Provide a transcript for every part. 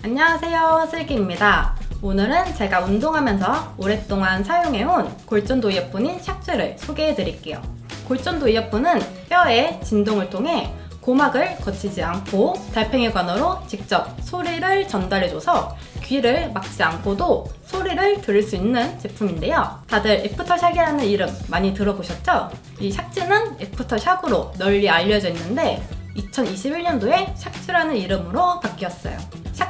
안녕하세요 슬기입니다 오늘은 제가 운동하면서 오랫동안 사용해온 골전도 이어폰인 샥즈를 소개해드릴게요 골전도 이어폰은 뼈의 진동을 통해 고막을 거치지 않고 달팽이 관으로 직접 소리를 전달해줘서 귀를 막지 않고도 소리를 들을 수 있는 제품인데요. 다들 애프터샥이라는 이름 많이 들어보셨죠? 이 샥즈는 애프터샥으로 널리 알려져 있는데 2021년도에 샥즈라는 이름으로 바뀌었어요.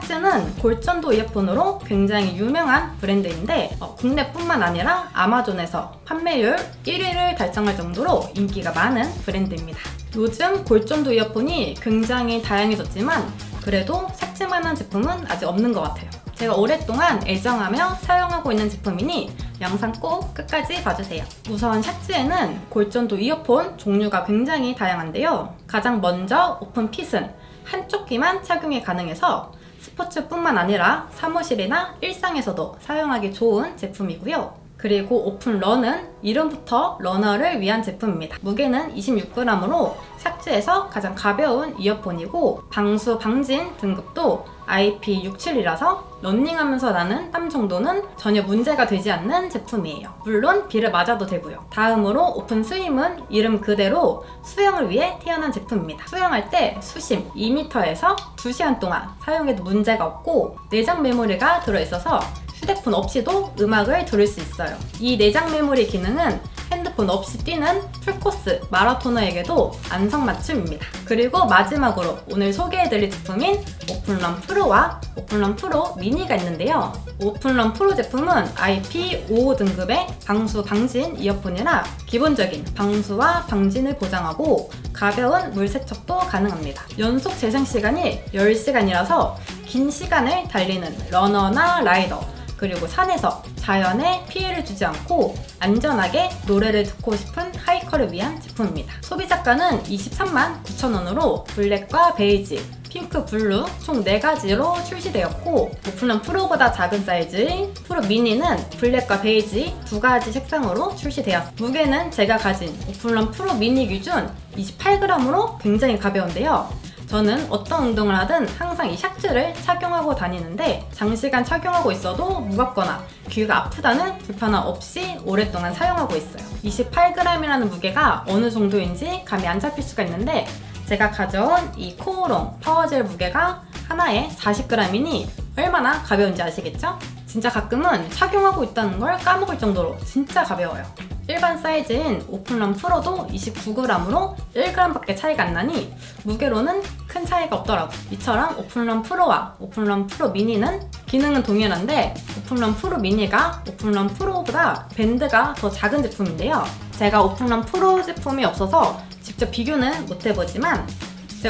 샥즈는 골전도 이어폰으로 굉장히 유명한 브랜드인데 어, 국내뿐만 아니라 아마존에서 판매율 1위를 달성할 정도로 인기가 많은 브랜드입니다. 요즘 골전도 이어폰이 굉장히 다양해졌지만 그래도 샥즈만한 제품은 아직 없는 것 같아요. 제가 오랫동안 애정하며 사용하고 있는 제품이니 영상 꼭 끝까지 봐주세요. 우선 샥즈에는 골전도 이어폰 종류가 굉장히 다양한데요. 가장 먼저 오픈 핏은 한쪽 귀만 착용이 가능해서 스포츠뿐만 아니라 사무실이나 일상에서도 사용하기 좋은 제품이고요. 그리고 오픈 런은 이름부터 러너를 위한 제품입니다. 무게는 26g으로 샥즈에서 가장 가벼운 이어폰이고 방수 방진 등급도 IP67이라서 런닝하면서 나는 땀 정도는 전혀 문제가 되지 않는 제품이에요. 물론 비를 맞아도 되고요. 다음으로 오픈 스임은 이름 그대로 수영을 위해 태어난 제품입니다. 수영할 때 수심 2m에서 2시간 동안 사용해도 문제가 없고 내장 메모리가 들어있어서 휴대폰 없이도 음악을 들을 수 있어요. 이 내장 메모리 기능은 핸드폰 없이 뛰는 풀코스 마라토너에게도 안성맞춤입니다. 그리고 마지막으로 오늘 소개해드릴 제품인 오픈런 프로와 오픈런 프로 미니가 있는데요. 오픈런 프로 제품은 IP55 등급의 방수 방진 이어폰이라 기본적인 방수와 방진을 보장하고 가벼운 물 세척도 가능합니다. 연속 재생 시간이 10시간이라서 긴 시간을 달리는 러너나 라이더 그리고 산에서 자연에 피해를 주지 않고 안전하게 노래를 듣고 싶은 하이커를 위한 제품입니다. 소비자가는 23만 9천원으로 블랙과 베이지, 핑크, 블루 총 4가지로 출시되었고 오픈런 프로보다 작은 사이즈인 프로 미니는 블랙과 베이지 두 가지 색상으로 출시되었습니다. 무게는 제가 가진 오픈런 프로 미니 기준 28g으로 굉장히 가벼운데요. 저는 어떤 운동을 하든 항상 이 샥즈를 착용하고 다니는데 장시간 착용하고 있어도 무겁거나 귀가 아프다는 불편함 없이 오랫동안 사용하고 있어요. 28g이라는 무게가 어느 정도인지 감이 안 잡힐 수가 있는데 제가 가져온 이 코오롱 파워젤 무게가 하나에 40g이니 얼마나 가벼운지 아시겠죠? 진짜 가끔은 착용하고 있다는 걸 까먹을 정도로 진짜 가벼워요. 일반 사이즈인 오픈런 프로도 29g으로 1g밖에 차이가 안 나니 무게로는 큰 차이가 없더라고. 이처럼 오픈런 프로와 오픈런 프로 미니는 기능은 동일한데 오픈런 프로 미니가 오픈런 프로보다 밴드가 더 작은 제품인데요. 제가 오픈런 프로 제품이 없어서 직접 비교는 못 해보지만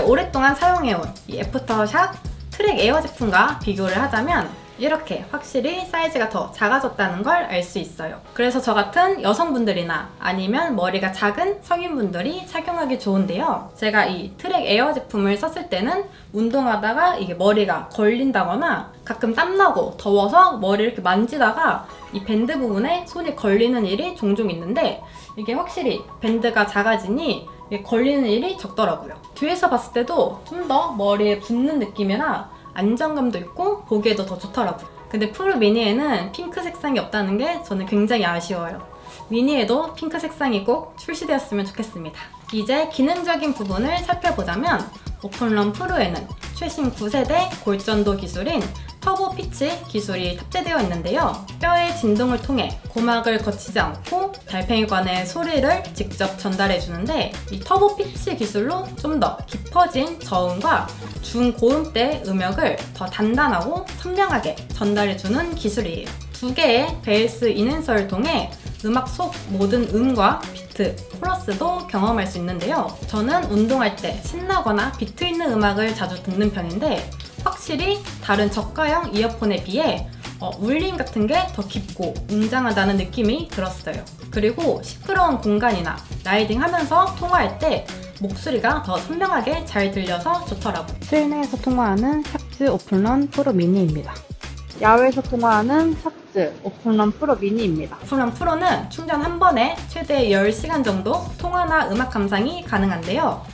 오랫동안 사용해온 이 애프터샥 트랙 에어 제품과 비교를 하자면 이렇게 확실히 사이즈가 더 작아졌다는 걸 알 수 있어요. 그래서 저 같은 여성분들이나 아니면 머리가 작은 성인분들이 착용하기 좋은데요. 제가 이 트랙 에어 제품을 썼을 때는 운동하다가 이게 머리가 걸린다거나 가끔 땀나고 더워서 머리 이렇게 만지다가 이 밴드 부분에 손이 걸리는 일이 종종 있는데 이게 확실히 밴드가 작아지니 걸리는 일이 적더라고요. 뒤에서 봤을 때도 좀 더 머리에 붙는 느낌이라 안정감도 있고 보기에도 더 좋더라고요. 근데 프로 미니에는 핑크 색상이 없다는 게 저는 굉장히 아쉬워요. 미니에도 핑크 색상이 꼭 출시되었으면 좋겠습니다. 이제 기능적인 부분을 살펴보자면 오픈런 프로에는 최신 9세대 골전도 기술인 터보 피치 기술이 탑재되어 있는데요. 뼈의 진동을 통해 고막을 거치지 않고 달팽이관의 소리를 직접 전달해 주는데 이 터보 피치 기술로 좀 더 깊어진 저음과 중고음대 음역을 더 단단하고 선명하게 전달해 주는 기술이에요. 두 개의 베이스 인앤서를 통해 음악 속 모든 음과 비트, 코러스도 경험할 수 있는데요. 저는 운동할 때 신나거나 비트 있는 음악을 자주 듣는 편인데 확실히 다른 저가형 이어폰에 비해 어, 울림 같은 게 더 깊고 웅장하다는 느낌이 들었어요. 그리고 시끄러운 공간이나 라이딩 하면서 통화할 때 목소리가 더 선명하게 잘 들려서 좋더라고요. 실내에서 통화하는 샥즈 오픈런 프로 미니입니다. 야외에서 통화하는 샥즈 오픈런 프로 미니입니다. 오픈런 프로는 충전 한 번에 최대 10시간 정도 통화나 음악 감상이 가능한데요.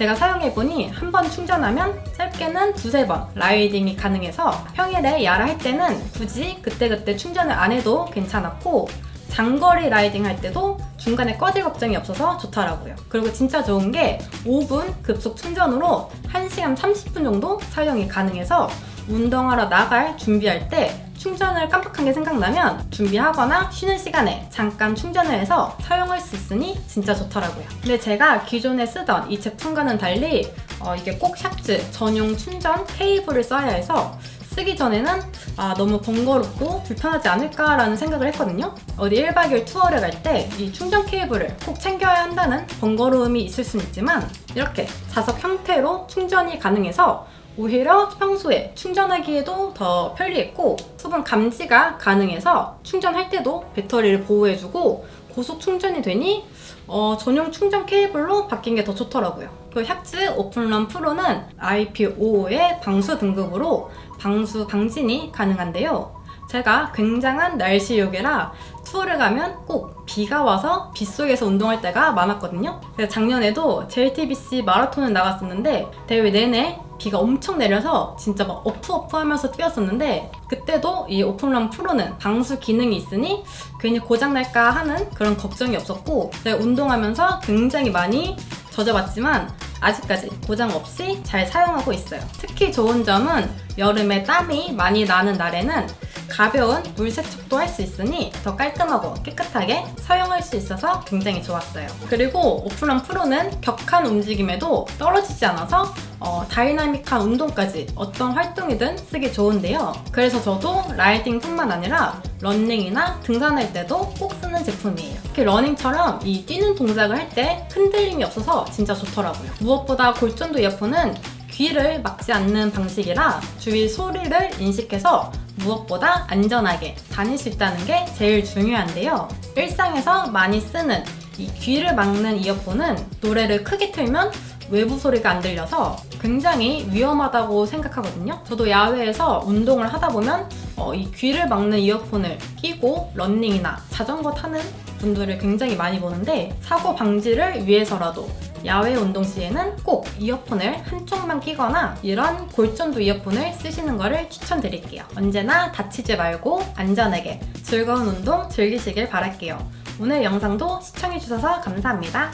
제가 사용해보니 한 번 충전하면 짧게는 두세 번 라이딩이 가능해서 평일에 야라 할 때는 굳이 그때그때 충전을 안 해도 괜찮았고 장거리 라이딩 할 때도 중간에 꺼질 걱정이 없어서 좋더라고요. 그리고 진짜 좋은 게 5분 급속 충전으로 1시간 30분 정도 사용이 가능해서 운동하러 나갈 준비할 때 충전을 깜빡한 게 생각나면 준비하거나 쉬는 시간에 잠깐 충전을 해서 사용할 수 있으니 진짜 좋더라고요. 근데 제가 기존에 쓰던 이 제품과는 달리 어, 이게 꼭 샥즈 전용 충전 케이블을 써야 해서 쓰기 전에는 아, 너무 번거롭고 불편하지 않을까라는 생각을 했거든요. 어디 1박 2일 투어를 갈 때 이 충전 케이블을 꼭 챙겨야 한다는 번거로움이 있을 수는 있지만 이렇게 자석 형태로 충전이 가능해서 오히려 평소에 충전하기에도 더 편리했고 수분 감지가 가능해서 충전할 때도 배터리를 보호해주고 고속 충전이 되니 어, 전용 충전 케이블로 바뀐 게 더 좋더라고요. 그 샥즈 오픈런 프로는 IP55의 방수 등급으로 방수 방진이 가능한데요. 제가 굉장한 날씨 요괴라 투어를 가면 꼭 비가 와서 빗속에서 운동할 때가 많았거든요. 작년에도 JTBC 마라톤을 나갔었는데 대회 내내 비가 엄청 내려서 진짜 막 어프어프 하면서 뛰었었는데 그때도 이 오픈런 프로는 방수 기능이 있으니 괜히 고장날까 하는 그런 걱정이 없었고 제가 운동하면서 굉장히 많이 젖어봤지만 아직까지 고장 없이 잘 사용하고 있어요. 특히 좋은 점은 여름에 땀이 많이 나는 날에는 가벼운 물 세척도 할 수 있으니 더 깔끔하고 깨끗하게 사용할 수 있어서 굉장히 좋았어요. 그리고 오프런 프로는 격한 움직임에도 떨어지지 않아서 어, 다이나믹한 운동까지 어떤 활동이든 쓰기 좋은데요. 그래서 저도 라이딩뿐만 아니라 런닝이나 등산할 때도 꼭 쓰는 제품이에요. 이렇게 러닝처럼 이 뛰는 동작을 할 때 흔들림이 없어서 진짜 좋더라고요. 무엇보다 골전도 이어폰은 귀를 막지 않는 방식이라 주위 소리를 인식해서 무엇보다 안전하게 다닐 수 있다는 게 제일 중요한데요. 일상에서 많이 쓰는 이 귀를 막는 이어폰은 노래를 크게 틀면 외부 소리가 안 들려서 굉장히 위험하다고 생각하거든요. 저도 야외에서 운동을 하다 보면 어, 이 귀를 막는 이어폰을 끼고 런닝이나 자전거 타는 분들을 굉장히 많이 보는데 사고 방지를 위해서라도 야외 운동 시에는 꼭 이어폰을 한쪽만 끼거나 이런 골전도 이어폰을 쓰시는 것을 추천드릴게요. 언제나 다치지 말고 안전하게 즐거운 운동 즐기시길 바랄게요. 오늘 영상도 시청해주셔서 감사합니다.